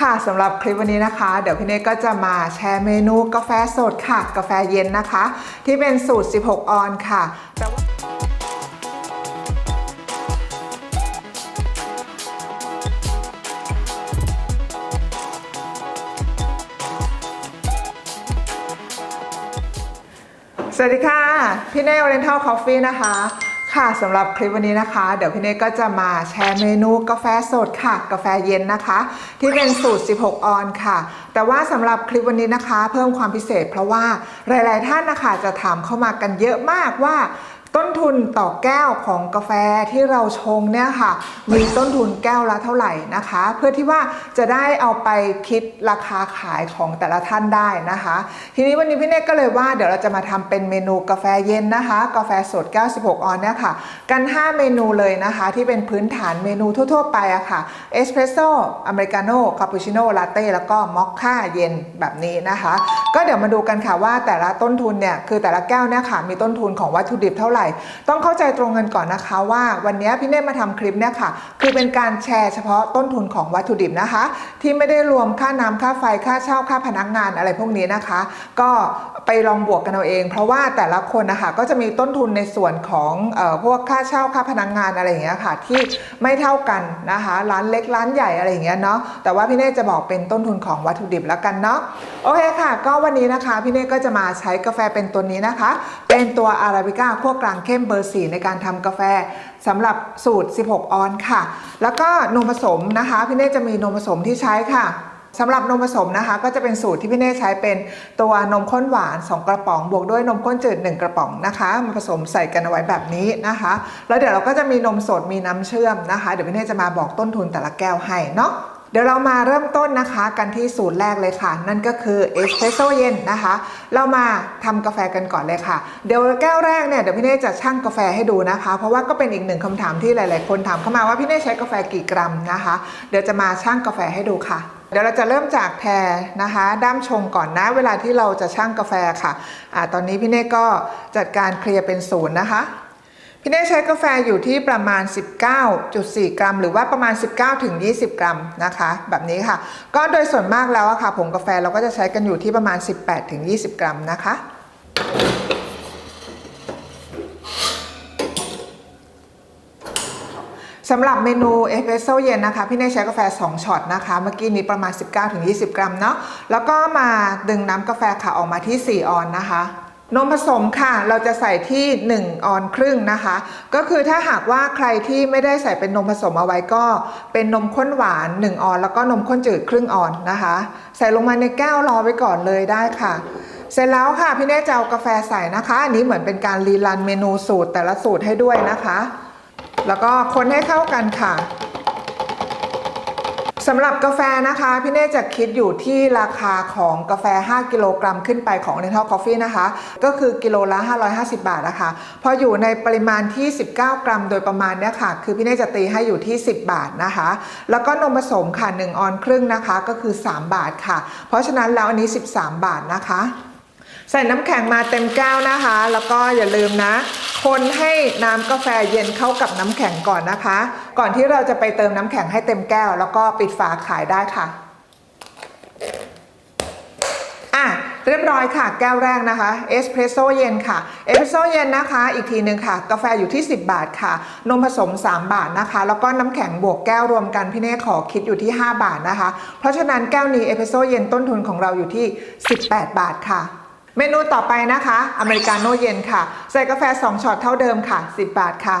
ค่ะสำหรับคลิปวันนี้นะคะ เดี๋ยวพี่เนกก็จะมาแชร์เมนูกาแฟสดค่ะ กาแฟเย็นนะคะ ที่เป็นสูตร 16 ออนค่ะแต่ว่าสวัสดีค่ะ พี่เน่ Oriental Coffee นะคะ ค่ะสำหรับคลิปวันนี้นะคะ เดี๋ยวพี่เน่ก็จะมาแชร์เมนูกาแฟสดค่ะ กาแฟเย็นนะคะ ที่เป็นสูตร 16 ออนค่ะ แต่ว่าสำหรับคลิปวันนี้นะคะ เพิ่มความพิเศษเพราะว่าหลาย ๆ ท่านนะคะจะถามเข้ามากันเยอะมากว่า ต้นทุนต่อแก้วของกาแฟที่เราชงเนี่ยค่ะ มีต้นทุนแก้วละเท่าไหร่นะคะ เพื่อที่ว่าจะได้เอาไปคิดราคาขายของแต่ละท่านได้นะคะ ทีนี้วันนี้พี่เนกก็เลยว่าเดี๋ยวเราจะมาทำเป็นเมนูกาแฟเย็นนะคะ กาแฟสด96ออนเนี่ยค่ะ กัน 5 เมนูเลยนะคะ ที่เป็นพื้นฐานเมนูทั่ว ๆ ไปอะค่ะเอสเพรสโซ่อเมริกาโน่คาปูชิโน่ลาเต้แล้วก็มอคค่าเย็นแบบนี้นะคะ ก็เดี๋ยวมาดูกันค่ะว่าแต่ละต้นทุนเนี่ยคือแต่ละแก้วเนี่ยค่ะมีต้นทุนของวัตถุดิบเท่าไหร่ต้องเข้าใจตรงกันก่อนนะคะว่าวันนี้พี่เน่มาทำคลิปเนี่ยค่ะ คือเป็นการแชร์เฉพาะต้นทุนของวัตถุดิบนะคะ ที่ไม่ได้รวมค่าน้ำค่าไฟค่าเช่าค่าพนักงานอะไรพวกนี้นะคะ ก็ไปลองบวกกันเอาเอง เพราะว่าแต่ละคนนะคะก็จะมีต้นทุนในส่วนของออพวกค่าเช่าค่าพนักงานอะไรอย่างเงี้ยค่ะ ที่ไม่เท่ากันนะคะ ร้านเล็กร้านใหญ่อะไรอย่างเงี้ยเนาะแต่ว่าพี่เน่จะบอกเป็นต้นทุนของวัตถุดิบแล้วกันเนาะโอเคค่ะ ก็วันนี้นะคะพี่เน่ก็จะมาใช้กาแฟเป็นตัวนี้นะคะ เป็นตัวอาราบิก้าคั่วกลางเข้มเบอร์ 4 ในการทำกาแฟสำหรับสูตร 16 ออนค่ะ แล้วก็นมผสมนะคะพี่เน่จะมีนมผสมที่ใช้ค่ะสำหรับนมผสมนะคะ ก็จะเป็นสูตรที่พี่เน่ใช้เป็นตัวนมข้นหวาน 2 กระป๋อง บวกด้วยนมข้นจืด 1 กระป๋องนะคะมาผสมใส่กันเอาไว้แบบนี้นะคะ แล้วเดี๋ยวเราก็จะมีนมสดมีน้ำเชื่อมนะคะ เดี๋ยวพี่เน่จะมาบอกต้นทุนแต่ละแก้วให้เนาะ เดี๋ยวเรามาเริ่มต้นนะคะกันที่สูตรแรกเลยค่ะ นั่นก็คือเอสเพรสโซเย็นนะคะ เรามาทำกาแฟกันก่อนเลยค่ะ เดี๋ยวแก้วแรกเนี่ยเดี๋ยวพี่เน่จะชั่งกาแฟให้ดูนะคะ เพราะว่าก็เป็นอีกหนึ่งคำถามที่หลาย ๆ คนถามเข้ามาว่าพี่เน่ใช้กาแฟกี่กรัมนะคะ เดี๋ยวจะมาชั่งกาแฟให้ดูค่ะเดี๋ยวเราจะเริ่มจากแพรนะคะ ด้ามชงก่อนนะ เวลาที่เราจะชั่งกาแฟค่ะอ่าตอนนี้พี่เน่ก็จัดการเคลียร์เป็นศูนย์นะคะ พี่เน่ใช้กาแฟอยู่ที่ประมาณ 19.4 กรัม หรือว่าประมาณ 19ถึง20 กรัมนะคะ แบบนี้ค่ะ ก็โดยส่วนมากแล้วอะค่ะผงกาแฟเราก็จะใช้กันอยู่ที่ประมาณ 18ถึง20 กรัมนะคะสำหรับเมนูเอสเปรสโซเย็นนะคะ พี่เน่ใช้กาแฟ 2ช็อตนะคะ เมื่อกี้นี้ประมาณ 19-20 กรัมเนาะแล้วก็มาดึงน้ำกาแฟค่ะออกมาที่ 4 ออนนะคะ นมผสมค่ะ เราจะใส่ที่ 1 ออนครึ่งนะคะ ก็คือถ้าหากว่าใครที่ไม่ได้ใส่เป็นนมผสมเอาไว้ก็ เป็นนมข้นหวาน 1 ออน แล้วก็นมข้นจืดครึ่งออนนะคะ ใส่ลงมาในแก้วรอไว้ก่อนเลยได้ค่ะ เสร็จแล้วค่ะพี่เน่จะเอากาแฟใส่นะคะ อันนี้เหมือนเป็นการรีรันเมนูสูตรแต่ละสูตรให้ด้วยนะคะ แล้วก็คนให้เข้ากันค่ะ สำหรับกาแฟนะคะ พี่เน่จะคิดอยู่ที่ราคาของกาแฟ 5 กิโลกรัมขึ้นไปของ Oriental Coffee นะคะ ก็คือกิโลละ 550 บาทนะคะพออยู่ในปริมาณที่ 19 กรัมโดยประมาณเนี่ยค่ะ คือพี่เน่จะตีให้อยู่ที่ 10 บาทนะคะ แล้วก็นมผสมค่ะ 1 ออนครึ่งนะคะ ก็คือ 3 บาทค่ะ เพราะฉะนั้นแล้วอันนี้ 13 บาทนะคะ ใส่น้ำแข็งมาเต็มแก้วนะคะ แล้วก็อย่าลืมนะ คนให้น้ำกาแฟเย็นเข้ากับน้ำแข็งก่อนนะคะ ก่อนที่เราจะไปเติมน้ำแข็งให้เต็มแก้ว แล้วก็ปิดฝาขายได้ค่ะอะเรียบร้อยค่ะ แก้วแรกนะคะเอสเพรสโซเย็นค่ะเอสเพรสโซเย็นนะคะ อีกทีหนึ่งค่ะ กาแฟอยู่ที่ 10 บาทค่ะ นมผสม 3 บาทนะคะ แล้วก็น้ำแข็งบวกแก้วรวมกันพี่เน่ขอคิดอยู่ที่ 5 บาทนะคะ เพราะฉะนั้นแก้วนี้เอสเพรสโซเย็นต้นทุนของเราอยู่ที่ 18 บาทค่ะ เมนูต่อไปนะคะ อเมริกาโน่เย็นค่ะ ใส่กาแฟ 2ช็อตเท่าเดิมค่ะ 10 บาทค่ะ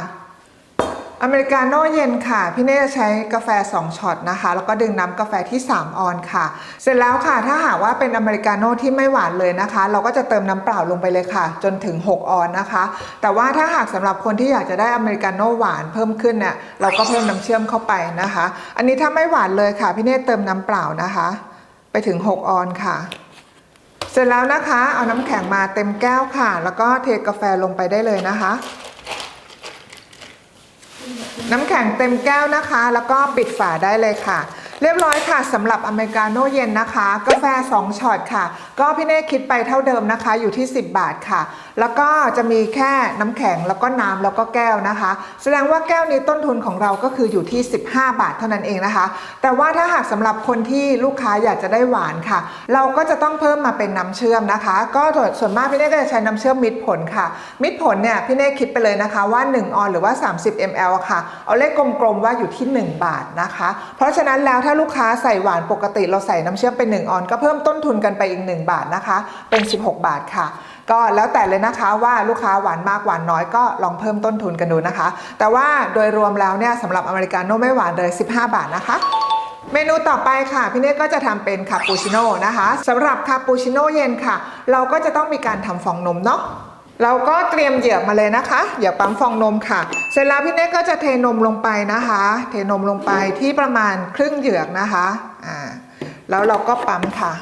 อเมริกาโน่เย็นค่ะ พี่เน่จะใช้กาแฟ 2ช็อตนะคะ แล้วก็ดึงน้ำกาแฟที่ 3 ออนค่ะ เสร็จแล้วค่ะ ถ้าหากว่าเป็นอเมริกาโน่ที่ไม่หวานเลยนะคะ เราก็จะเติมน้ำเปล่าลงไปเลยค่ะ จนถึง 6 ออนนะคะ แต่ว่าถ้าหากสำหรับคนที่อยากจะได้อเมริกาโน่หวานเพิ่มขึ้นเนี่ย เราก็เพิ่มน้ำเชื่อมเข้าไปนะคะ อันนี้ถ้าไม่หวานเลยค่ะ พี่เน่เติมน้ำเปล่านะคะ ไปถึง 6 ออนค่ะ สร็จแล้วนะคะ เอาน้ำแข็งมาเต็มแก้วค่ะ แล้วก็เทกาแฟลงไปได้เลยนะคะ น้ำแข็งเต็มแก้วนะคะ แล้วก็ปิดฝาได้เลยค่ะ เรียบร้อยค่ะสำหรับอเมริกาโน่เย็นนะคะ กาแฟ 2ช็อตค่ะ ก็พี่เน่คิดไปเท่าเดิมนะคะ อยู่ที่ 10 บาทค่ะ แล้วก็จะมีแค่น้ำแข็งแล้วก็น้ำแล้วก็แก้วนะคะ แสดงว่าแก้วนี้ต้นทุนของเราก็คืออยู่ที่ 15 บาทเท่านั้นเองนะคะ แต่ว่าถ้าหากสำหรับคนที่ลูกค้าอยากจะได้หวานค่ะ เราก็จะต้องเพิ่มมาเป็นน้ำเชื่อมนะคะ ก็ส่วนมากพี่เน่ก็จะใช้น้ำเชื่อมมิตรผลค่ะ มิตรผลเนี่ยพี่เน่คิดไปเลยนะคะว่า 1 ออนหรือว่า 30 ml อะค่ะ เอาเลขกลมๆว่าอยู่ที่ 1 บาทนะคะ เพราะฉะนั้นแล้วถ้าลูกค้าใส่หวานปกติเราใส่น้ำเชื่อมเป็น1ออนก็เพิ่มต้นทุนกันไปอีก 1 บาทนะคะ เป็น 16 บาทค่ะ ก็แล้วแต่เลยนะคะว่าลูกค้าหวานมากหวานน้อยก็ลองเพิ่มต้นทุนกันดูนะคะ แต่ว่าโดยรวมแล้วเนี่ยสำหรับอเมริกาโน่ไม่หวานเลย 15 บาทนะคะเมนูต่อไปค่ะ พี่เนตก็จะทำเป็นคาปูชิโน่นะคะสำหรับคาปูชิโน่เย็นค่ะ เราก็จะต้องมีการทำฟองนมเนาะเราก็เตรียมเหยือกมาเลยนะคะเหยือกปั๊มฟองนมค่ะ เสร็จแล้วพี่เนตก็จะเทนมลงไปนะคะ เทนมลงไปที่ประมาณครึ่งเหยือกนะคะอ่าแล้วเราก็ปั๊มค่ะ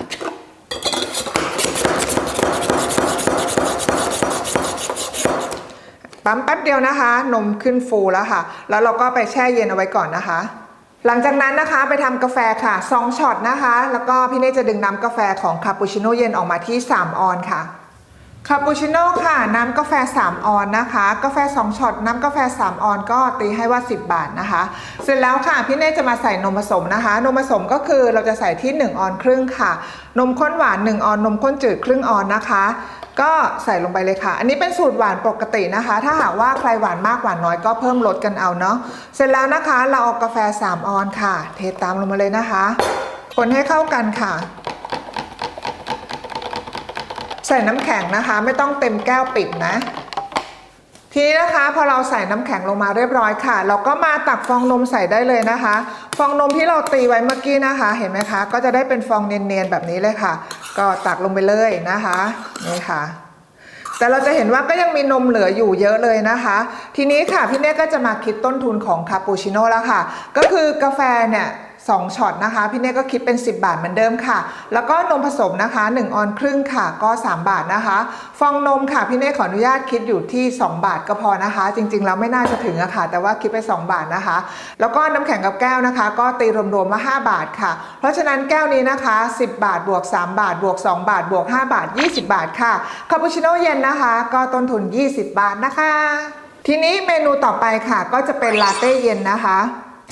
ปั๊มแป๊บเดียวนะคะ นมขึ้นฟูแล้วค่ะ แล้วเราก็ไปแช่เย็นเอาไว้ก่อนนะคะ หลังจากนั้นนะคะไปทำกาแฟค่ะ2ช็อตนะคะ แล้วก็พี่เน่จะดึงน้ำกาแฟของคาปูชิโน่เย็นออกมาที่ 3 ออนค่ะคาปูชิโน่ค่ะ น้ำกาแฟ 3 ออนนะคะ กาแฟ 2ช็อตน้ำกาแฟ 3 ออนก็ตีให้ว่า 10 บาทนะคะ เสร็จแล้วค่ะ พี่เน่จะมาใส่นมผสมนะคะ นมผสมก็คือเราจะใส่ที่ 1 ออนครึ่งค่ะ นมข้นหวาน 1 ออน นมข้นจืดครึ่งออนนะคะ ก็ใส่ลงไปเลยค่ะ อันนี้เป็นสูตรหวานปกตินะคะ ถ้าหากว่าใครหวานมากหวานน้อยก็เพิ่มลดกันเอาเนาะ เสร็จแล้วนะคะ เราเอากาแฟ 3 ออนค่ะ เทตามลงมาเลยนะคะ คนให้เข้ากันค่ะ ใส่น้ำแข็งนะคะ ไม่ต้องเต็มแก้วปิดนะ ทีนี้นะคะพอเราใส่น้ำแข็งลงมาเรียบร้อยค่ะ เราก็มาตักฟองนมใส่ได้เลยนะคะ ฟองนมที่เราตีไว้เมื่อกี้นะคะ เห็นไหมคะ ก็จะได้เป็นฟองเนียนๆแบบนี้เลยค่ะ ก็ตักลงไปเลยนะคะนี่ค่ะ แต่เราจะเห็นว่าก็ยังมีนมเหลืออยู่เยอะเลยนะคะ ทีนี้ค่ะพี่เน่ก็จะมาคิดต้นทุนของคาปูชิโน่แล้วค่ะ ก็คือกาแฟเนี่ย สองช็อตนะคะ พี่เน่ก็คิดเป็น 10 บาทเหมือนเดิมค่ะ แล้วก็นมผสมนะคะ 1 ออนครึ่งค่ะก็ 3 บาทนะคะ ฟองนมค่ะ พี่เน่ขออนุญาตคิดอยู่ที่ 2 บาทก็พอนะคะ จริงๆ แล้วไม่น่าจะถึงอะค่ะ แต่ว่าคิดไป 2 บาทนะคะ แล้วก็น้ำแข็งกับแก้วนะคะ ก็ตีรวมๆมา 5 บาทค่ะ เพราะฉะนั้นแก้วนี้นะคะ 10 บาทบวก 3 บาทบวก 2 บาทบวก 5 บาท 20 บาทค่ะคาปูชิโน่เย็นนะคะ ก็ต้นทุน 20 บาทนะคะ ทีนี้เมนูต่อไปค่ะ ก็จะเป็นลาเต้เย็นนะคะ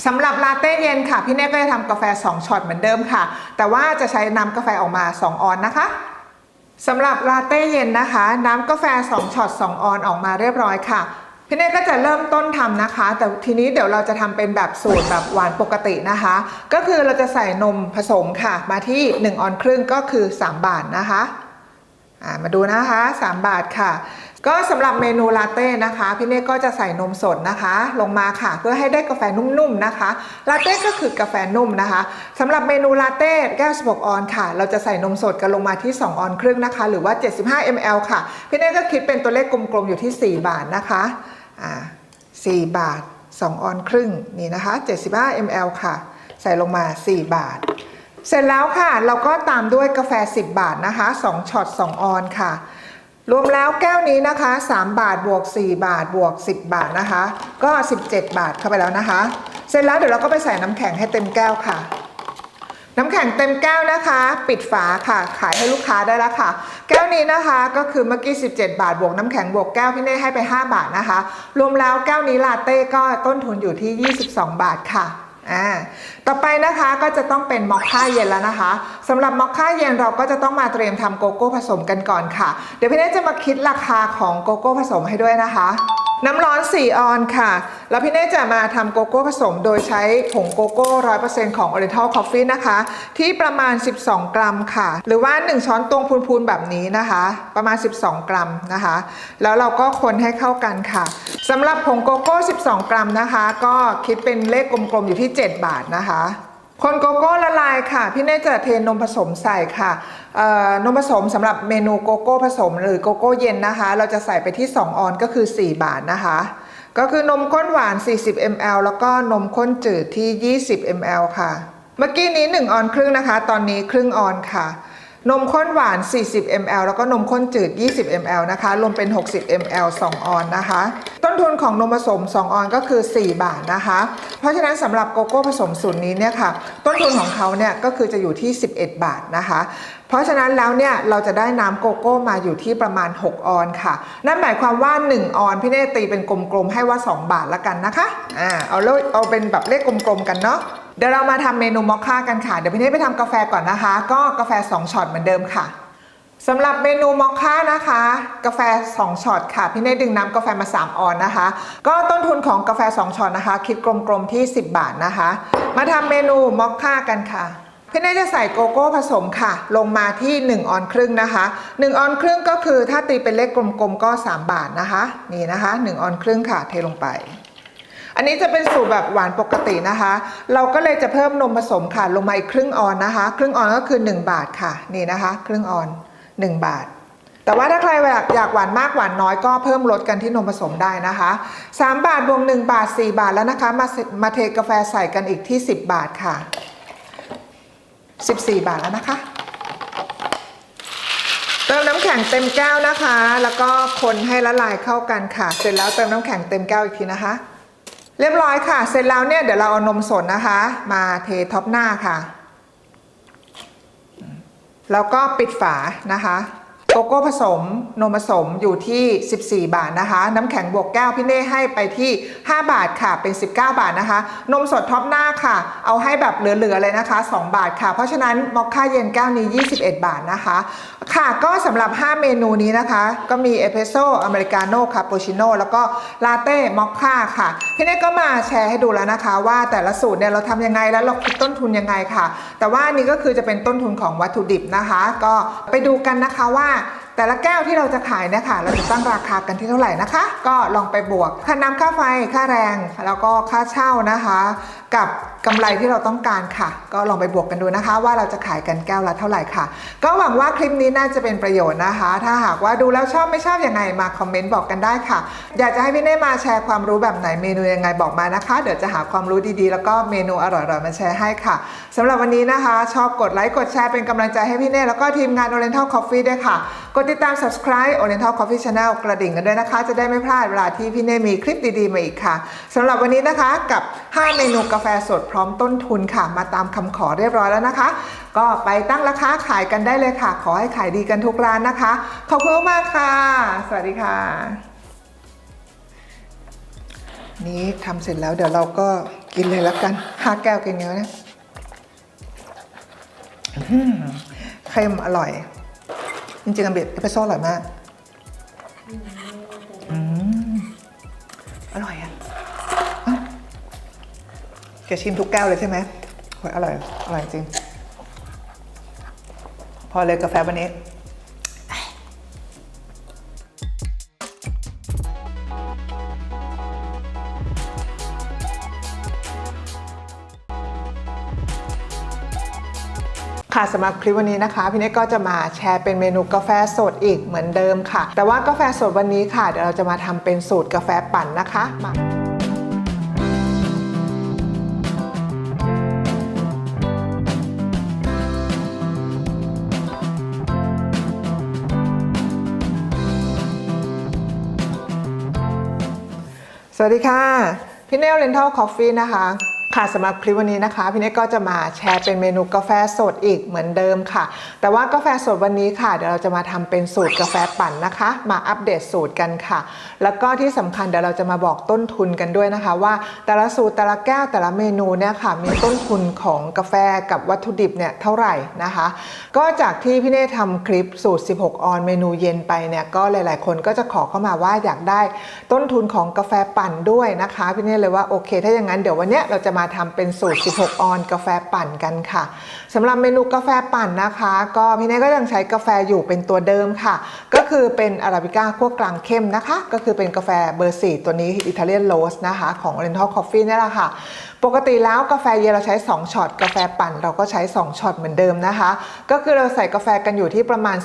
สำหรับลาเต้เย็นค่ะ พี่เน่ก็จะทำกาแฟ 2ช็อตเหมือนเดิมค่ะ แต่ว่าจะใช้น้ำกาแฟออกมา 2 ออนนะคะสำหรับลาเต้เย็นนะคะ น้ำกาแฟ 2ช็อต2ออนออกมาเรียบร้อยค่ะพี่เน่ก็จะเริ่มต้นทำนะคะ แต่ทีนี้เดี๋ยวเราจะทำเป็นแบบสูตรแบบหวานปกตินะคะ ก็คือเราจะใส่นมผสมค่ะ มาที่ 1 ออนครึ่งก็คือ 3 บาทนะคะมาดูนะคะ 3 บาทค่ะ ก็สำหรับเมนูลาเต้นะคะ พี่เน่ก็จะใส่นมสดนะคะ ลงมาค่ะ เพื่อให้ได้กาแฟนุ่มๆนะคะ ลาเต้ก็คือกาแฟนุ่มนะคะสำหรับเมนูลาเต้แก้ว16ออนค่ะ เราจะใส่นมสดกันลงมาที่ 2 ออนครึ่งนะคะ หรือว่า 75 ml ค่ะ พี่เน่ก็คิดเป็นตัวเลขกลมๆอยู่ที่ 4 บาทนะคะอ่า4บาท 2 ออนครึ่งนี่นะคะ 75 ml ค่ะ ใส่ลงมา 4 บาทเสร็จแล้วค่ะ เราก็ตามด้วยกาแฟ 10 บาทนะคะ 2ช็อต 2 ออนค่ะ รวมแล้วแก้วนี้นะคะ 3 บาทบวก 4 บาทบวก 10 บาทนะคะ ก็ 17 บาทเข้าไปแล้วนะคะ เสร็จแล้วเดี๋ยวเราก็ไปใส่น้ำแข็งให้เต็มแก้วค่ะ น้ำแข็งเต็มแก้วนะคะ ปิดฝาค่ะ ขายให้ลูกค้าได้แล้วค่ะ แก้วนี้นะคะก็คือเมื่อกี้ 17 บาทบวกน้ำแข็งบวกแก้วพี่เน่ให้ไป 5 บาทนะคะ รวมแล้วแก้วนี้ลาเต้ก็ต้นทุนอยู่ที่ 22 บาทค่ะ อ่าต่อไปนะคะก็จะต้องเป็นมอคค่าเย็นแล้วนะคะสำหรับมอคค่าเย็นเราก็จะต้องมาเตรียมทำโกโก้ผสมกันก่อนค่ะ เดี๋ยวพี่เน่จะมาคิดราคาของโกโก้ผสมให้ด้วยนะคะ น้ำร้อน 4 ออนค่ะ แล้วพี่เน่จะมาทำโกโก้ผสมโดยใช้ผงโกโก้ 100%ของ Oriental Coffee นะคะ ที่ประมาณ 12 กรัมค่ะ หรือว่า 1 ช้อนตวงพูนๆ แบบนี้นะคะ ประมาณ 12 กรัมนะคะ แล้วเราก็คนให้เข้ากันค่ะสำหรับผงโกโก้ 12 กรัมนะคะ ก็คิดเป็นเลขกลมๆ อยู่ที่ 7 บาทนะคะ คนโกโก้ละลายค่ะ พี่เน่จะเทนมผสมใส่ค่ะนมผสมสำหรับเมนูโกโก้ผสมหรือโกโก้เย็นนะคะ เราจะใส่ไปที่ 2 ออนก็คือ 4 บาทนะคะ ก็คือนมข้นหวาน 40 ml แล้วก็นมข้นจืดที่ 20 ml ค่ะ เมื่อกี้นี้ 1 ออนครึ่งนะคะ ตอนนี้ครึ่งออนค่ะ นมข้นหวาน 40 ml แล้วก็นมข้นจืด 20 ml นะคะ รวมเป็น 60 ml 2 ออนนะคะ ต้นทุนของนมผสม 2 ออนก็คือ 4 บาทนะคะ เพราะฉะนั้นสำหรับโกโก้ผสมสูตรนี้เนี่ยค่ะ ต้นทุนของเขาเนี่ยก็คือจะอยู่ที่ 11 บาทนะคะ เพราะฉะนั้นแล้วเนี่ยเราจะได้น้ำโกโก้มาอยู่ที่ประมาณ 6 ออนค่ะ นั่นหมายความว่า 1 ออนพี่เนตตีเป็นกลมๆให้ว่า 2 บาทละกันนะคะ อ่า เอาเลขเอาเป็นแบบเลขกลมๆกันเนาะ เดี๋ยวเรามาทำเมนูมอคค่ากันค่ะ เดี๋ยวพี่เนตไปทำกาแฟก่อนนะคะ ก็กาแฟ 2ช็อตเหมือนเดิมค่ะสำหรับเมนูมอคค่านะคะ กาแฟ 2ช็อตค่ะ พี่เนตดึงน้ำกาแฟมา 3 ออนนะคะ ก็ต้นทุนของกาแฟ 2ช็อตนะคะ คิดกลมๆที่ 10 บาทนะคะ มาทำเมนูมอคค่ากันค่ะพี่เนตจะใส่โกโก้ผสมค่ะ ลงมาที่ 1 ออนครึ่งนะคะ 1 ออนครึ่งก็คือถ้าตีเป็นเลขกลมๆก็ 3 บาทนะคะ นี่นะคะ 1 ออนครึ่งค่ะ เทลงไป อันนี้จะเป็นสูตรแบบหวานปกตินะคะ เราก็เลยจะเพิ่มนมผสมค่ะ ลงมาอีกครึ่งออนนะคะ ครึ่งออนก็คือ 1 บาทค่ะ นี่นะคะ ครึ่งออน 1 บาท แต่ว่าถ้าใครอยากอยากหวานมากหวานน้อยก็เพิ่มลดกันที่นมผสมได้นะคะ 3 บาทบวก1บาท 4 บาทแล้วนะคะ มามาเทกาแฟใส่กันอีกที่ 10 บาทค่ะ 14 บาทแล้วนะคะเติมน้ำแข็งเต็มแก้วนะคะ แล้วก็คนให้ละลายเข้ากันค่ะ เสร็จแล้วเติมน้ำแข็งเต็มแก้วอีกทีนะคะ เรียบร้อยค่ะ เสร็จแล้วเนี่ยเดี๋ยวเราเอานมสดนะคะ มาเทท็อปหน้าค่ะ แล้วก็ปิดฝานะคะ โกโก้ผสมนมผสมอยู่ที่ 14 บาทนะคะ น้ำแข็งบวกแก้วพี่เน่ให้ไปที่ 5 บาทค่ะเป็น 19 บาทนะคะ นมสดท็อปหน้าค่ะ เอาให้แบบเหลือๆเลยนะคะ 2 บาทค่ะ เพราะฉะนั้นมอคค่าเย็นแก้วนี้ 21 บาทนะคะ ค่ะก็สำหรับ 5 เมนูนี้นะคะ ก็มีเอสเปรสโซ่อเมริกาโน่คาปูชิโน่แล้วก็ลาเต้มอคค่าค่ะพี่เน่ก็มาแชร์ให้ดูแล้วนะคะ ว่าแต่ละสูตรเนี่ยเราทำยังไงแล้วเราคิดต้นทุนยังไงค่ะ แต่ว่านนี้ก็คือจะเป็นต้นทุนของวัตถุดิบนะคะ ก็ไปดูกันนะคะว่า แต่ละแก้วที่เราจะขายเนี่ยค่ะ เราจะตั้งราคากันที่เท่าไหร่นะคะ ก็ลองไปบวก ค่าน้ำค่าไฟ ค่าแรง แล้วก็ค่าเช่านะคะ กับกำไรที่เราต้องการค่ะ ก็ลองไปบวกกันดูนะคะ ว่าเราจะขายกันแก้วละเท่าไหร่ค่ะ ก็หวังว่าคลิปนี้น่าจะเป็นประโยชน์นะคะ ถ้าหากว่าดูแล้วชอบไม่ชอบยังไงมาคอมเมนต์บอกกันได้ค่ะ อยากจะให้พี่เน่มาแชร์ความรู้แบบไหนเมนูยังไงบอกมานะคะ เดี๋ยวจะหาความรู้ดีๆ แล้วก็เมนูอร่อยๆมาแชร์ให้ค่ะสำหรับวันนี้นะคะ ชอบกดไลค์กดแชร์เป็นกำลังใจให้พี่เน่แล้วก็ทีมงาน Oriental Coffee ด้วยค่ะ กดติดตาม subscribe Oriental Coffee Channel กระดิ่งกันด้วยนะคะ จะได้ไม่พลาดเวลาที่พี่เน่มีคลิปดีๆมาอีกค่ะสำหรับวันนี้นะคะกับ 5 เมนูกาแฟแฟสดพร้อมต้นทุนค่ะ มาตามคำขอเรียบร้อยแล้วนะคะ ก็ไปตั้งราคาขายกันได้เลยค่ะ ขอให้ขายดีกันทุกร้านนะคะ ขอบคุณมากค่ะ สวัสดีค่ะ นี้ทำเสร็จแล้วเดี๋ยวเราก็กินเลยแล้วกันห้าแก้วกินเงี้ยนะเค็มอร่อย จริงๆอันเบ็ดเอสเปรสโซ่อร่อยมากอมอร่อยอะ แกชิมทุกแก้วเลยใช่ไหมโอ้ยอร่อย อร่อยจริง พอเลยกาแฟวันนี้ค่ะสำหรับคลิปวันนี้นะคะ พี่เนกก็จะมาแชร์เป็นเมนูกาแฟสดอีกเหมือนเดิมค่ะ แต่ว่ากาแฟสดวันนี้ค่ะ เดี๋ยวเราจะมาทำเป็นสูตรกาแฟปั่นนะคะมา วัสดีค่ะพี่เนลเลนทัลคอฟฟี่นะคะ ค่ะสำหรับคลิปวันนี้นะคะพี่เนกก็จะมาแชร์เป็นเมนูกาแฟสดอีกเหมือนเดิมค่ะ แต่ว่ากาแฟสดวันนี้ค่ะเดี๋ยวเราจะมาทำเป็นสูตรกาแฟปั่นนะคะ มาอัปเดตสูตรกันค่ะ แล้วก็ที่สำคัญเดี๋ยวเราจะมาบอกต้นทุนกันด้วยนะคะ ว่าแต่ละสูตรแต่ละแก้วแต่ละเมนูเนี่ยค่ะ มีต้นทุนของกาแฟกับวัตถุดิบเนี่ยเท่าไหร่นะคะ ก็จากที่พี่เน่ทำคลิปสูตร 16 ออนเมนูเย็นไปเนี่ยก็หลาย ๆ คนก็จะขอเข้ามาว่าอยากได้ต้นทุนของกาแฟปั่นด้วยนะคะพี่เน่เลยว่าโอเค ถ้าอย่างนั้นเดี๋ยววันเนี้ยเราจะมาาทำเป็นสูตร 16 ออนกาแฟปั่นกันค่ะสำหรับเมนูกาแฟปั่นนะคะ ก็พี่เน่ก็ยังใช้กาแฟอยู่เป็นตัวเดิมค่ะ ก็คือเป็นอาราบิก้าคั่วกลางเข้มนะคะ ก็คือเป็นกาแฟเบอร์สี่ตัวนี้อิตาเลียนโรสนะคะ ของ Oriental Coffee นี่แหละค่ะ ปกติแล้วกาแฟเย็นเราใช้ 2ช็อตกาแฟปั่นเราก็ใช้ 2ช็อตเหมือนเดิมนะคะ ก็คือเราใส่กาแฟกันอยู่ที่ประมาณ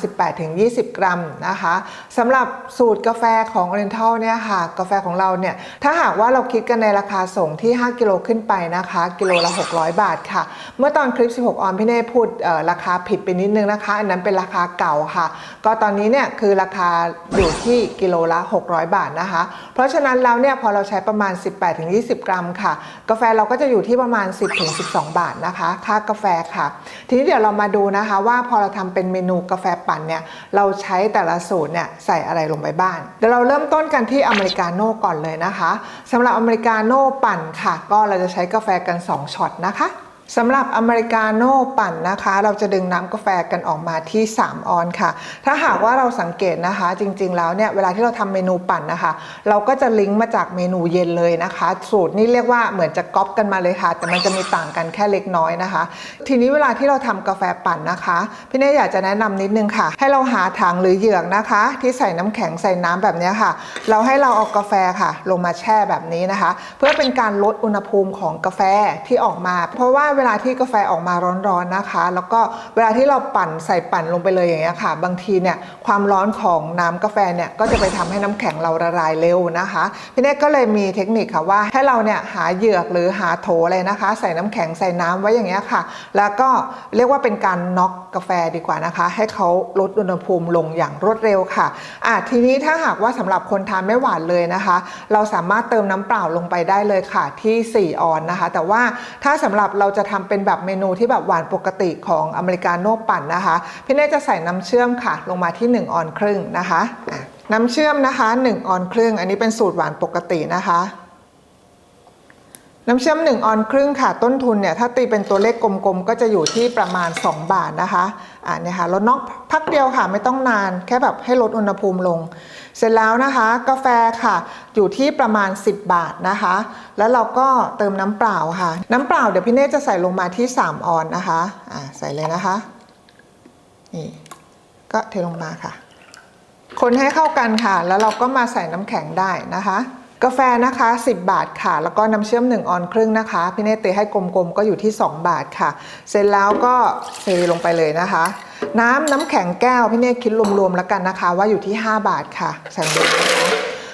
18-20 กรัมนะคะสำหรับสูตรกาแฟของ Oriental เนี่ยค่ะกาแฟของเราเนี่ยถ้าหากว่าเราคิดกันในราคาส่งที่ 5 กิโลขึ้นไปนะคะ กิโลละ 600 บาทค่ะ เมื่อตอนคลิป 16 ออนพี่เน่พูดราคาผิดไปนิดนึงนะคะ อันนั้นเป็นราคาเก่าค่ะ ก็ตอนนี้เนี่ยคือราคาอยู่ที่กิโลละ 600 บาทนะคะ เพราะฉะนั้นแล้วเนี่ยพอเราใช้ประมาณ 18-20 กรัมค่ะ กาแฟเราก็จะอยู่ที่ประมาณ 10-12 บาทนะคะ ค่ากาแฟค่ะ ทีนี้เดี๋ยวเรามาดูนะคะ ว่าพอเราทำเป็นเมนูกาแฟปั่นเนี่ยเราใช้แต่ละสูตรเนี่ยใส่อะไรลงไปบ้างเดี๋ยวเราเริ่มต้นกันที่อเมริกาโน่ก่อนเลยนะคะสำหรับอเมริกาโน่ปั่นค่ะ ก็เราจะใช้กาแฟกัน 2ช็อตนะคะ สำหรับอเมริกาโน่ปั่นนะคะ เราจะดึงน้ำกาแฟกันออกมาที่ 3 ออนค่ะ ถ้าหากว่าเราสังเกตนะคะ จริงๆแล้วเนี่ยเวลาที่เราทำเมนูปั่นนะคะ เราก็จะลิงก์มาจากเมนูเย็นเลยนะคะ สูตรนี้เรียกว่าเหมือนจะก๊อปกันมาเลยค่ะ แต่มันจะมีต่างกันแค่เล็กน้อยนะคะ ทีนี้เวลาที่เราทำกาแฟปั่นนะคะ พี่เน่อยากจะแนะนำนิดนึงค่ะ ให้เราหาถังหรือเหยือกนะคะ ที่ใส่น้ำแข็งใส่น้ำแบบนี้ค่ะ เราให้เราเอากาแฟค่ะ ลงมาแช่แบบนี้นะคะ เพื่อเป็นการลดอุณหภูมิของกาแฟที่ออกมา เพราะว่าเวลาที่กาแฟออกมาร้อนๆนะคะ แล้วก็เวลาที่เราปั่นใส่ปั่นลงไปเลยอย่างเงี้ยค่ะ บางทีเนี่ยความร้อนของน้ำกาแฟเนี่ยก็จะไปทำให้น้ำแข็งเราละลายเร็วนะคะพี่เนตก็เลยมีเทคนิคค่ะว่าให้เราเนี่ยหาเหยือกหรือหาโถอะไรนะคะ ใส่น้ำแข็งใส่น้ำไว้อย่างเงี้ยค่ะ แล้วก็เรียกว่าเป็นการน็อกกาแฟดีกว่านะคะ ให้เขาลดอุณหภูมิลงอย่างรวดเร็วค่ะอะทีนี้ถ้าหากว่าสำหรับคนทานไม่หวานเลยนะคะ เราสามารถเติมน้ำเปล่าลงไปได้เลยค่ะที่ 4 ออนนะคะ แต่ว่าถ้าสำหรับเราจะทำเป็นแบบเมนูที่แบบหวานปกติของอเมริกาโน่ปั่นนะคะ พี่เน่จะใส่น้ำเชื่อมค่ะ ลงมาที่ 1 ออนครึ่งนะคะอะน้ำเชื่อมนะคะ 1 ออนครึ่ง อันนี้เป็นสูตรหวานปกตินะคะน้ำเชื่อม 1 ออนครึ่งค่ะ ต้นทุนเนี่ยถ้าตีเป็นตัวเลขกลมๆ ก็จะอยู่ที่ประมาณ 2 บาทนะคะอ่าเนี่ยค่ะลดนอกพักเดียวค่ะไม่ต้องนานแค่แบบให้ลดอุณหภูมิลง เสร็จแล้วนะคะ กาแฟค่ะ อยู่ที่ประมาณ 10 บาทนะคะ แล้วเราก็เติมน้ำเปล่าค่ะ น้ำเปล่าเดี๋ยวพี่เน่จะใส่ลงมาที่ 3 ออนนะคะอ่าใส่เลยนะคะนี่ก็เทลงมาค่ะ คนให้เข้ากันค่ะ แล้วเราก็มาใส่น้ำแข็งได้นะคะ กาแฟนะคะ 10 บาทค่ะ แล้วก็น้ำเชื่อม 1 ออนครึ่งนะคะ พี่เนตเตให้กลมๆก็อยู่ที่ 2 บาทค่ะ เสร็จแล้วก็เทลงไปเลยนะคะ น้ำน้ำแข็งแก้วพี่เนตคิดรวมๆแล้วกันนะคะ ว่าอยู่ที่ 5 บาทค่ะใส่ลงไปนะคะ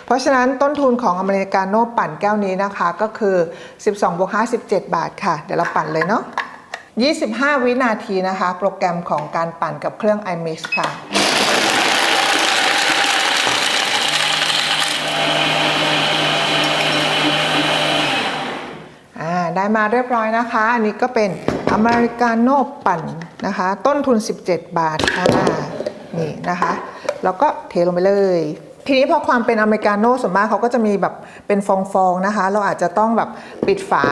เพราะฉะนั้นต้นทุนของอเมริกาโน่ปั่นแก้วนี้นะคะก็คือ 12บวก57 บาทค่ะ เดี๋ยวเราปั่นเลยเนาะ25 วินาทีนะคะ โปรแกรมของการปั่นกับเครื่อง iMix ค่ะ ได้มาเรียบร้อยนะคะ อันนี้ก็เป็นอเมริกาโน่ปั่นนะคะ ต้นทุน 17 บาทค่ะนี่นะคะ แล้วก็เทลงไปเลย ทีนี้พอความเป็นอเมริกาโน่ส่วนมากเขาก็จะมีแบบเป็นฟองๆนะคะ เราอาจจะต้องแบบปิดฝา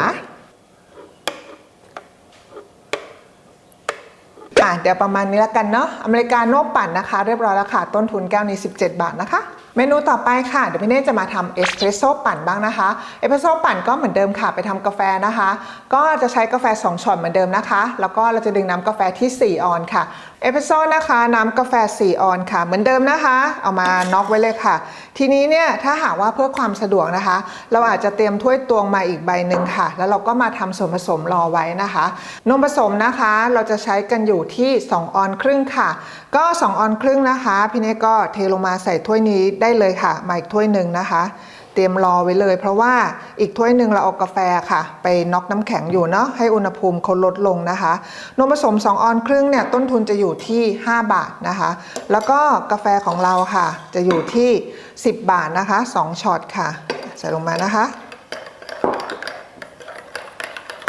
อะเดี๋ยวประมาณนี้แล้วกันเนาะอเมริกาโน่ปั่นนะคะ เรียบร้อยแล้วค่ะ ต้นทุนแก้วนี้ 17 บาทนะคะ เมนูต่อไปค่ะเดี๋ยวพี่เน่จะมาทำเอสเปรสโซ่ปั่นบ้างนะคะเอสเปรสโซ่ปั่นก็เหมือนเดิมค่ะไปทำกาแฟนะคะ ก็จะใช้กาแฟ 2ช้อนเหมือนเดิมนะคะ แล้วก็เราจะดึงน้ำกาแฟที่ 4 ออนค่ะ เอสเพรสโซ่นะคะน้ำกาแฟ 4 ออนค่ะ เหมือนเดิมนะคะ เอามาน็อกไว้เลยค่ะ ทีนี้เนี่ยถ้าหากว่าเพื่อความสะดวกนะคะ เราอาจจะเตรียมถ้วยตวงมาอีกใบหนึ่งค่ะ แล้วเราก็มาทำส่วนผสมรอไว้นะคะ นมผสมนะคะเราจะใช้กันอยู่ที่ 2 ออนครึ่งค่ะ ก็ 2 ออนครึ่งนะคะ พี่เน่ก็เทลงมาใส่ถ้วยนี้ได้เลยค่ะ มาอีกถ้วยหนึ่งนะคะ เตรียมรอไว้เลย เพราะว่าอีกถ้วยหนึ่งเราเอากาแฟค่ะ ไปน็อกน้ำแข็งอยู่เนาะให้อุณหภูมิเขาลดลงนะคะ นมผสม 2 ออนครึ่งเนี่ยต้นทุนจะอยู่ที่ 5 บาทนะคะ แล้วก็กาแฟของเราค่ะ จะอยู่ที่ 10 บาทนะคะ 2ช็อตค่ะ ใส่ลงมานะคะ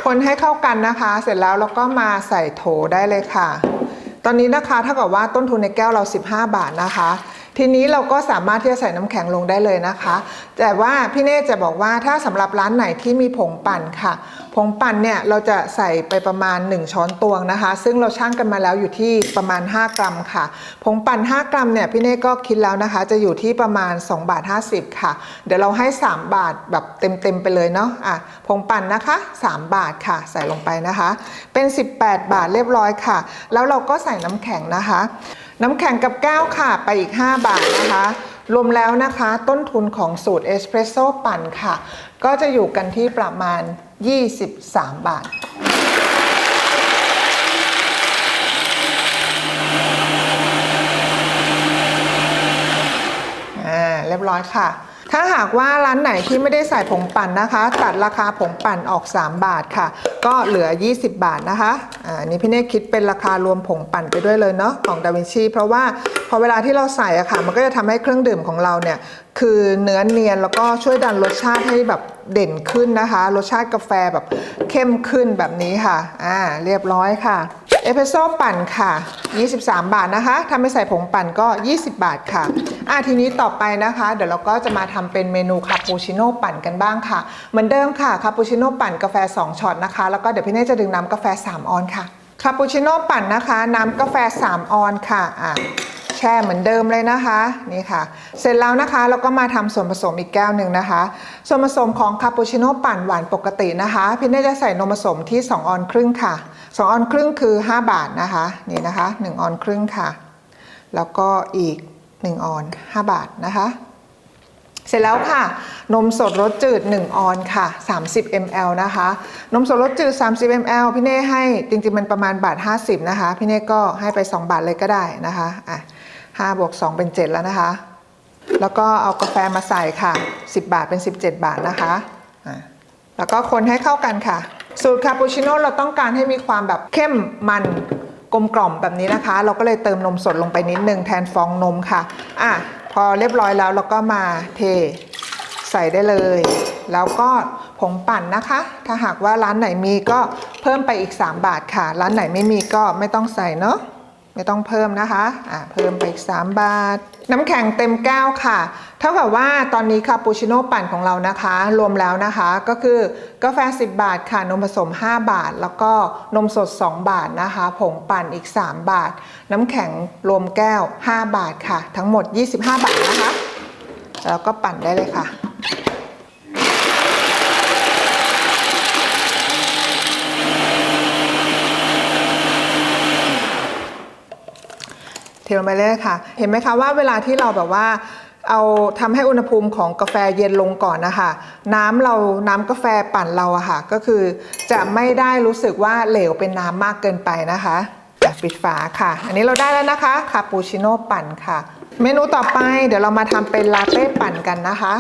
คนให้เข้ากันนะคะ เสร็จแล้วเราก็มาใส่โถได้เลยค่ะ ตอนนี้นะคะถ้ากับว่าต้นทุนในแก้วเรา 15 บาทนะคะ ทีนี้เราก็สามารถที่จะใส่น้ำแข็งลงได้เลยนะคะ แต่ว่าพี่เน่จะบอกว่าถ้าสำหรับร้านไหนที่มีผงปั่นค่ะ ผงปั่นเนี่ยเราจะใส่ไปประมาณ 1 ช้อนตวงนะคะ ซึ่งเราชั่งกันมาแล้วอยู่ที่ประมาณ 5 กรัมค่ะ ผงปั่น 5 กรัมเนี่ยพี่เน่ก็คิดแล้วนะคะ จะอยู่ที่ประมาณ2บาท50 ค่ะ เดี๋ยวเราให้ 3 บาทแบบเต็มๆไปเลยเนาะอะผงปั่นนะคะ 3 บาทค่ะ ใส่ลงไปนะคะ เป็น 18 บาทเรียบร้อยค่ะ แล้วเราก็ใส่น้ำแข็งนะคะ น้ำแข็งกับแก้วค่ะ ไปอีก 5 บาทนะคะ รวมแล้วนะคะ ต้นทุนของสูตรเอสเปรสโซ่ปั่นค่ะ ก็จะอยู่กันที่ประมาณ 23 บาทอ่าเรียบร้อยค่ะ ถ้าหากว่าร้านไหนที่ไม่ได้ใส่ผงปั่นนะคะ ตัดราคาผงปั่นออก 3 บาทค่ะ ก็เหลือ 20 บาทนะคะ อ่านี้พี่เน่คิดเป็นราคารวมผงปั่นไปด้วยเลยเนาะของดาวินชีเพราะว่าพอเวลาที่เราใส่อะค่ะ มันก็จะทำให้เครื่องดื่มของเราเนี่ย คือเนื้อเนียนแล้วก็ช่วยดันรสชาติให้แบบเด่นขึ้นนะคะ รสชาติกาแฟแบบเข้มขึ้นแบบนี้ค่ะ อ่า เรียบร้อยค่ะ เอสเปรสโซ่ปั่นค่ะ 23 บาทนะคะถ้าไม่ใส่ผงปั่นก็ 20 บาทค่ะ อะทีนี้ต่อไปนะคะ เดี๋ยวเราก็จะมาทำเป็นเมนูคาปูชิโน่ปั่นกันบ้างค่ะ เหมือนเดิมค่ะ คาปูชิโน่ปั่นกาแฟ 2ช็อตนะคะ แล้วก็เดี๋ยวพี่เน่จะดึงน้ำกาแฟ 3 ออนค่ะ คาปูชิโน่ปั่นนะคะ น้ำกาแฟ 3 ออนค่ะ อะแช่เหมือนเดิมเลยนะคะนี่ค่ะ เสร็จแล้วนะคะเราก็มาทำส่วนผสมอีกแก้วหนึ่งนะคะ ส่วนผสมของคาปูชิโน่ปั่นหวานปกตินะคะพี่เน่จะใส่นมผสมที่ 2 ออนครึ่งค่ะ2ออนครึ่งคือ 5 บาทนะคะนี่นะคะ1ออนครึ่งค่ะ แล้วก็อีก 1 ออน 5 บาทนะคะ เสร็จแล้วค่ะ นมสดรสจืด 1 ออนค่ะ 30 ml นะคะ นมสดรสจืด 30 ml พี่เน่ให้จริงๆมันประมาณบาท 50 นะคะ พี่เน่ก็ให้ไป 2 บาทเลยก็ได้นะคะอะ 5บวก2เป็น 7 แล้วนะคะ แล้วก็เอากาแฟมาใส่ค่ะ 10 บาทเป็น 17 บาทนะคะะแล้วก็คนให้เข้ากันค่ะ สูตรคาปูชิโน่เราต้องการให้มีความแบบเข้มมันกลมกล่อมแบบนี้นะคะ เราก็เลยเติมนมสดลงไปนิดนึงแทนฟองนมค่ะอะ พอเรียบร้อยแล้วเราก็มาเทใส่ได้เลย แล้วก็ผงปั่นนะคะ ถ้าหากว่าร้านไหนมีก็เพิ่มไปอีก 3 บาทค่ะ ร้านไหนไม่มีก็ไม่ต้องใส่เนาะ ไม่ต้องเพิ่มนะคะอ่าเพิ่มไปอีก 3 บาท น้ำแข็งเต็มแก้วค่ะ เท่ากับว่าตอนนี้คาปูชิโน่ปั่นของเรานะคะ รวมแล้วนะคะ ก็คือกาแฟ 10 บาทค่ะ นมผสม 5 บาท แล้วก็นมสด 2 บาทนะคะ ผงปั่นอีก 3 บาท น้ำแข็งรวมแก้ว 5 บาทค่ะ ทั้งหมด 25 บาทนะคะ แล้วก็ปั่นได้เลยค่ะ เทลงไปเลยค่ะ เห็นไหมคะว่าเวลาที่เราแบบว่าเอาทำให้อุณหภูมิของกาแฟเย็นลงก่อนนะคะ น้ำเราน้ำกาแฟปั่นเราอะค่ะ ก็คือจะไม่ได้รู้สึกว่าเหลวเป็นน้ำมากเกินไปนะคะอะปิดฝาค่ะ อันนี้เราได้แล้วนะคะคาปูชิโน่ปั่นค่ะ เมนูต่อไปเดี๋ยวเรามาทำเป็นลาเต้ปั่นกันนะคะ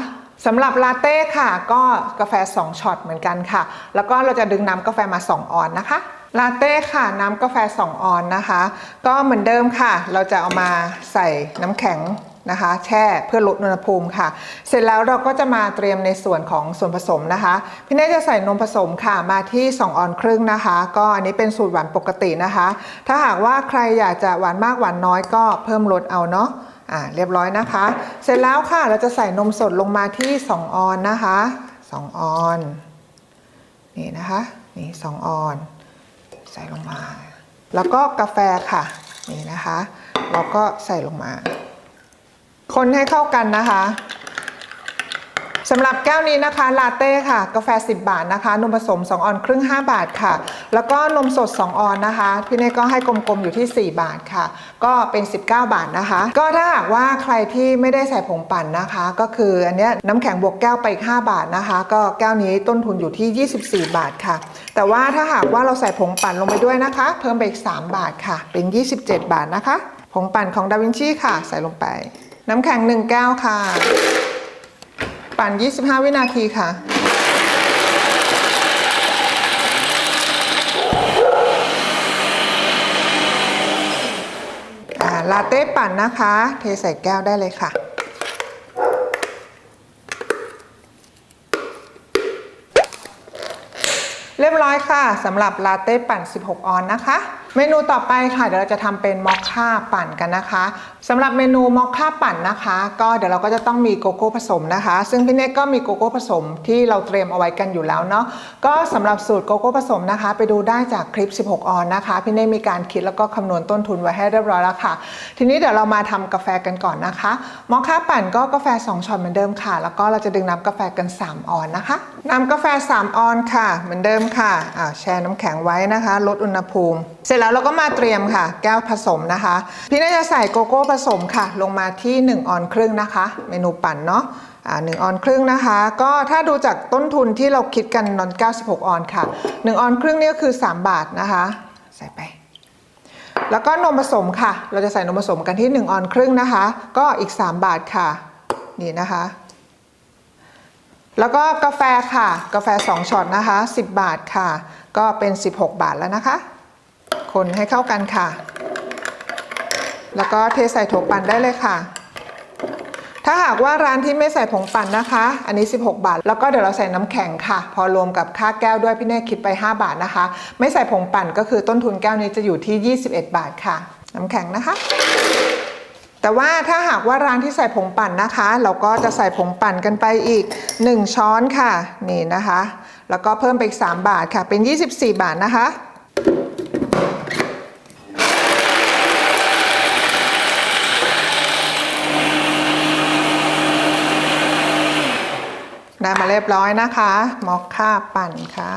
สำหรับลาเต้ค่ะ ก็กาแฟ 2ช็อตเหมือนกันค่ะ แล้วก็เราจะดึงน้ำกาแฟมา 2 ออนนะคะ ลาเต้ค่ะน้ำกาแฟ 2 ออนนะคะ ก็เหมือนเดิมค่ะ เราจะเอามาใส่น้ำแข็งนะคะ แช่เพื่อลดอุณหภูมิค่ะ เสร็จแล้วเราก็จะมาเตรียมในส่วนของส่วนผสมนะคะ พี่เน่จะใส่นมผสมค่ะมาที่ 2 ออนครึ่งนะคะ ก็อันนี้เป็นสูตรหวานปกตินะคะ ถ้าหากว่าใครอยากจะหวานมากหวานน้อยก็เพิ่มลดเอาเนาะอ่าเรียบร้อยนะคะ เสร็จแล้วค่ะเราจะใส่นมสดลงมาที่ 2 ออนนะคะ 2 ออนนี่นะคะนี่2ออน ใส่ลงมา แล้วก็กาแฟค่ะนี่นะคะ เราก็ใส่ลงมา คนให้เข้ากันนะคะ สำหรับแก้วนี้นะคะลาเต้ค่ะ กาแฟ 10 บาทนะคะ นมผสม 2 ออนครึ่ง 5 บาทค่ะ แล้วก็นมสด 2 ออนนะคะ พี่เน่ก็ให้กลมๆอยู่ที่ 4 บาทค่ะ ก็เป็น 19 บาทนะคะ ก็ถ้าหากว่าใครที่ไม่ได้ใส่ผงปั่นนะคะ ก็คืออันเนี้ยน้ำแข็งบวกแก้วไปอีก 5 บาทนะคะ ก็แก้วนี้ต้นทุนอยู่ที่ 24 บาทค่ะ แต่ว่าถ้าหากว่าเราใส่ผงปั่นลงไปด้วยนะคะ เพิ่มไปอีก 3 บาทค่ะ เป็น 27 บาทนะคะ ผงปั่นของดาวินชีค่ะ ใส่ลงไป น้ำแข็ง 1 แก้วค่ะ ปั่น 25 วินาทีค่ะ ลาเต้ปั่นนะคะ เทใส่แก้วได้เลยค่ะเรียบร้อยค่ะสำหรับลาเต้ปั่น 16 ออนนะคะ เมนูต่อไปค่ะเดี๋ยวเราจะทำเป็นมอคค่าปั่นกันนะคะสำหรับเมนูมอคค่าปั่นนะคะ ก็เดี๋ยวเราก็จะต้องมีโกโก้ผสมนะคะ ซึ่งพี่เนกก็มีโกโก้ผสมที่เราเตรียมเอาไว้กันอยู่แล้วเนาะก็สำหรับสูตรโกโก้ผสมนะคะ ไปดูได้จากคลิป 16 ออนนะคะพี่เนกมีการคิดแล้วก็คำนวณต้นทุนไว้ให้เรียบร้อยแล้วค่ะ ทีนี้เดี๋ยวเรามาทำกาแฟกันก่อนนะคะมอคค่าปั่นก็กาแฟ 2ช้อนเหมือนเดิมค่ะ แล้วก็เราจะดึงน้ำกาแฟกัน 3 ออนนะคะน้ำกาแฟ 3 ออนค่ะ เหมือนเดิมค่ะอ่าแช่น้ำแข็งไว้นะคะ ลดอุณหภูมิเสร็จแล้วเราก็มาเตรียมค่ะ แก้วผสมนะคะพี่น่าจะใส่โกโก้ผสมค่ะ ลงมาที่ 1 ออนครึ่งนะคะ เมนูปั่นเนาะอ่า1ออนครึ่งนะคะ ก็ถ้าดูจากต้นทุนที่เราคิดกันนอน 96 ออนค่ะ 1 ออนครึ่งนี่ก็คือ 3 บาทนะคะ ใส่ไป แล้วก็นมผสมค่ะ เราจะใส่นมผสมกันที่ 1 ออนครึ่งนะคะ ก็อีก 3 บาทค่ะ นี่นะคะ แล้วก็กาแฟค่ะ กาแฟ 2ช็อตนะคะ 10 บาทค่ะ ก็เป็น 16 บาทแล้วนะคะ คนให้เข้ากันค่ะ แล้วก็เทใส่โถปั่นได้เลยค่ะ ถ้าหากว่าร้านที่ไม่ใส่ผงปั่นนะคะ อันนี้ 16 บาท แล้วก็เดี๋ยวเราใส่น้ำแข็งค่ะ พอรวมกับค่าแก้วด้วยพี่เน่คิดไป 5 บาทนะคะ ไม่ใส่ผงปั่นก็คือต้นทุนแก้วนี้จะอยู่ที่ 21 บาทค่ะ น้ำแข็งนะคะแต่ว่าถ้าหากว่าร้านที่ใส่ผงปั่นนะคะ เราก็จะใส่ผงปั่นกันไปอีก 1 ช้อนค่ะ นี่นะคะ แล้วก็เพิ่มไปอีก 3 บาทค่ะ เป็น 24 บาทนะคะ ได้มาเรียบร้อยนะคะ มอคค่าปั่นค่ะ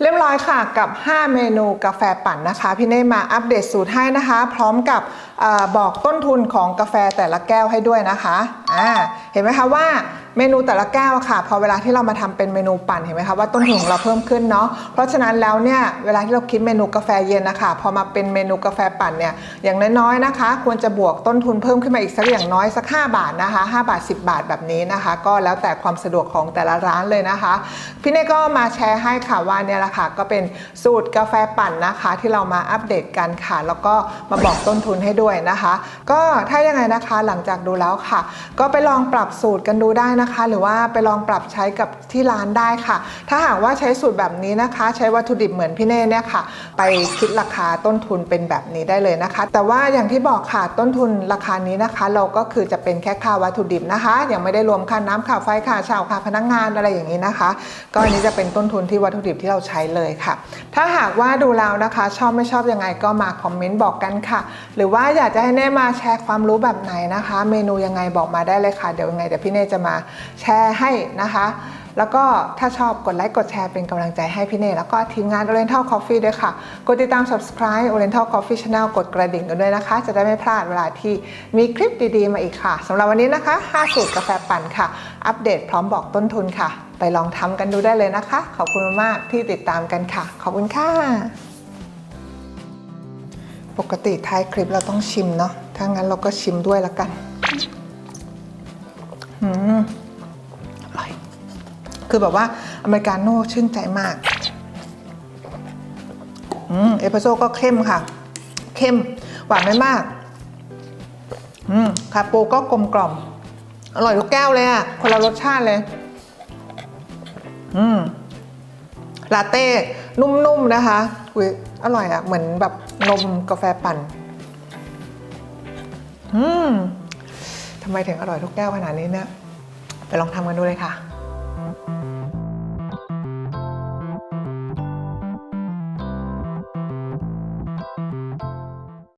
เรียบร้อยค่ะกับ 5 เมนูกาแฟปั่นนะคะ พี่เน่มาอัปเดตสูตรให้นะคะ พร้อมกับออบอกต้นทุนของกาแฟแต่ละแก้วให้ด้วยนะคะอ่าเห็นไหมคะว่า เมนูแต่ละแก้วค่ะ พอเวลาที่เรามาทำเป็นเมนูปั่นเห็นไหมคะว่าต้นทุนของเราเพิ่มขึ้นเนาะเพราะฉะนั้นแล้วเนี่ยเวลาที่เราคิดเมนูกาแฟเย็นนะคะพอมาเป็นเมนูกาแฟปั่นเนี่ยอย่างน้อยๆนะคะ ควรจะบวกต้นทุนเพิ่มขึ้นมาอีกสักอย่างน้อยสัก 5 บาทนะคะ 5 บาท 10 บาทแบบนี้นะคะ ก็แล้วแต่ความสะดวกของแต่ละร้านเลยนะคะ พี่เน่ก็มาแชร์ให้ค่ะว่าเนี่ยแหละค่ะก็เป็นสูตรกาแฟปั่นนะคะ ที่เรามาอัปเดตกันค่ะ แล้วก็มาบอกต้นทุนให้ด้วยนะคะ ก็ถ้ายังไงนะคะหลังจากดูแล้วค่ะ ก็ไปลองปรับสูตรกันดูได้นะคะ หรือว่าไปลองปรับใช้กับที่ร้านได้ค่ะ ถ้าหากว่าใช้สูตรแบบนี้นะคะ ใช้วัตถุดิบเหมือนพี่เน่เนี่ยค่ะ ไปคิดราคาต้นทุนเป็นแบบนี้ได้เลยนะคะ แต่ว่าอย่างที่บอกค่ะต้นทุนราคานี้นะคะ เราก็คือจะเป็นแค่ค่าวัตถุดิบนะคะยังไม่ได้รวมค่าน้ำค่าไฟค่าเช่าค่าพนักงานอะไรอย่างนี้นะคะ ก็อันนี้จะเป็นต้นทุนที่วัตถุดิบที่เราใช้เลยค่ะ ถ้าหากว่าดูแล้วนะคะ ชอบไม่ชอบยังไงก็มาคอมเมนต์บอกกันค่ะ หรือว่าอยากจะให้เน่มาแชร์ความรู้แบบไหนนะคะ เมนูยังไงบอกมาได้เลยค่ะ เดี๋ยวยังไงเดี๋ยวพี่เน่จะมาแชร์ให้นะคะ แล้วก็ถ้าชอบกดไลค์กดแชร์เป็นกำลังใจให้พี่เน่แล้วก็ทีมงาน Oriental Coffee ด้วยค่ะ กดติดตาม subscribe Oriental Coffee Channel กดกระดิ่งกันด้วยนะคะ จะได้ไม่พลาดเวลาที่มีคลิปดีๆ มาอีกค่ะสำหรับวันนี้นะคะ 5 สูตรกาแฟปั่นค่ะ อัปเดตพร้อมบอกต้นทุนค่ะ ไปลองทำกันดูได้เลยนะคะ ขอบคุณมากที่ติดตามกันค่ะ ขอบคุณค่ะปกติท้ายคลิปเราต้องชิมเนาะ ถ้างั้นเราก็ชิมด้วยละกัน อืม คือแบบว่าอเมริกาโน่ชื่นใจมากอืมเอสเปรสโซ่ก็เข้มค่ะ เข้มหวานไม่มากอืมคาปูก็กลมกล่อม อร่อยทุกแก้วเลยอะคนละรสชาติเลย อืมลาเต้นุ่มๆนะคะอุ้ยอร่อยอะเหมือนแบบนมกาแฟปั่น อืมทำไมถึงอร่อยทุกแก้วขนาดนี้เนี่ย ไปลองทำกันดูเลยค่ะ